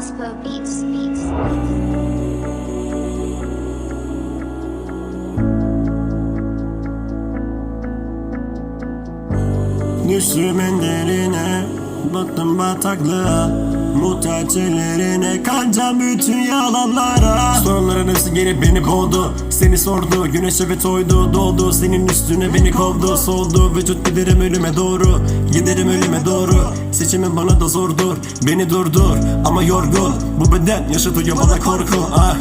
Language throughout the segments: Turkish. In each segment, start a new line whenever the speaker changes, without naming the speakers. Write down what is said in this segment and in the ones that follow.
Beats. Beats.
Düştüm en derine Battım bataklığa Muhtaç ellerine Kancam bütün yalanlara. Sorunların hepsi gelip beni boğdu Seni sordu. Güneş evet oydu Doğdu senin üstüne beni kovdu. Soldu vücut giderim ölüme doğru Giderim ölüme doğru. Seçimin bana da zordur Beni durdur. Ama yorgun Bu beden yaşatıyor bana korku. Ah.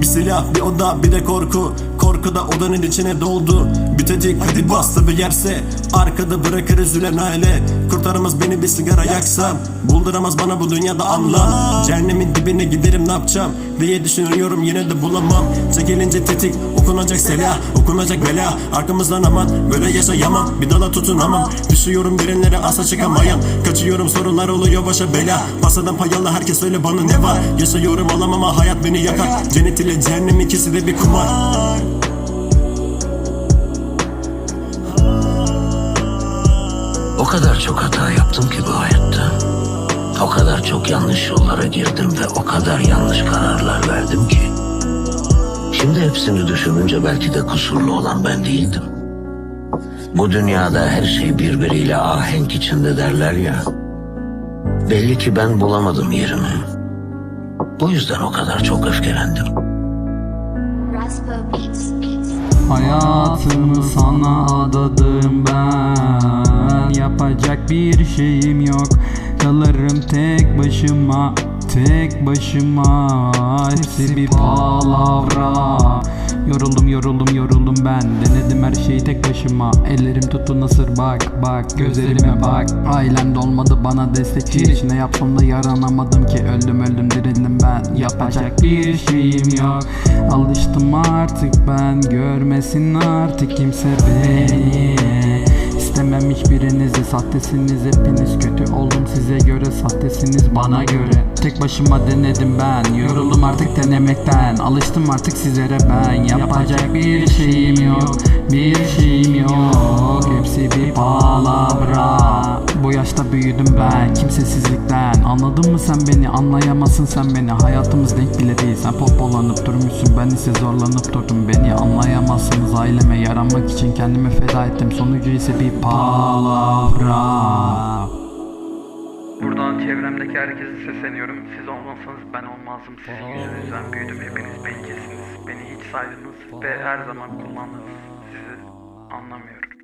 Bir silah, bir oda, bir de korku. Korku da odanın içine doldu Bitecek hadi bastı bir yerse. Arkada bırakır üzülen aile. Kurtaramaz beni bir sigara yaksam. Bulduramaz bana bu dünyada anlam Cehennemin dibine giderim ne yapacağım? Diye düşünüyorum yine de bulamam. Çekilince tetik okunacak silah Okunacak bela. Arkamızdan aman Böyle yaşayamam. Bir dala tutunamam. Düşüyorum derinlere asla çıkamayan. Kaçıyorum sorunlar oluyor başa bela. Pasadan payalı herkes söyle bana ne var? Yaşıyorum alamam ama hayat beni yakar. Cennet ile cehennem ikisi de bir kumar
O kadar çok hata yaptım ki bu hayatta. O kadar çok yanlış yollara girdim ve o kadar yanlış kararlar verdim ki. Şimdi hepsini düşününce belki de kusurlu olan ben değildim. Bu dünyada her şey birbiriyle ahenk içinde derler ya. Belli ki ben bulamadım yerimi. Bu yüzden o kadar çok öfkelendim.
Raspa Beats.
Hayatımı sana adadım ben. Yapacak bir şeyim yok. Kalırım tek başıma Tek başıma. Hepsi bir palavra. Yoruldum yoruldum ben Denedim her şeyi tek başıma. Ellerim tuttu nasır bak bak. Gözlerime bak. Ailem de olmadı bana destekçi Hiç ne yapsam da yaranamadım ki. Öldüm öldüm dirildim ben. Yapacak bir şeyim yok. Alıştım artık ben. Görmesin artık kimse beni İstemem hiçbirinizi Sahtesiniz hepiniz kötü oldum size göre Sahtesiniz bana göre. Tek başıma denedim ben Yoruldum artık denemekten. Alıştım artık sizlere ben Yapacak bir şeyim yok Bir şeyim yok. Hepsi bir palavra Bu yaşta büyüdüm ben Kimsesizlikten Anladın mı sen beni anlayamazsın sen beni Hayatımız denk bile değil Sen popolanıp durmuşsun Ben ise zorlanıp durdum Beni anlayamazsınız Aileme yaramak için kendimi feda ettim Sonucu ise bir palavra
Buradan çevremdeki herkese sesleniyorum. Siz olmasanız ben olmazdım. Sizin yüzünüzden büyüdüm. Hepiniz bencilsiniz. Beni hiç saydınız ve her zaman kullandınız. Sizi anlamıyorum.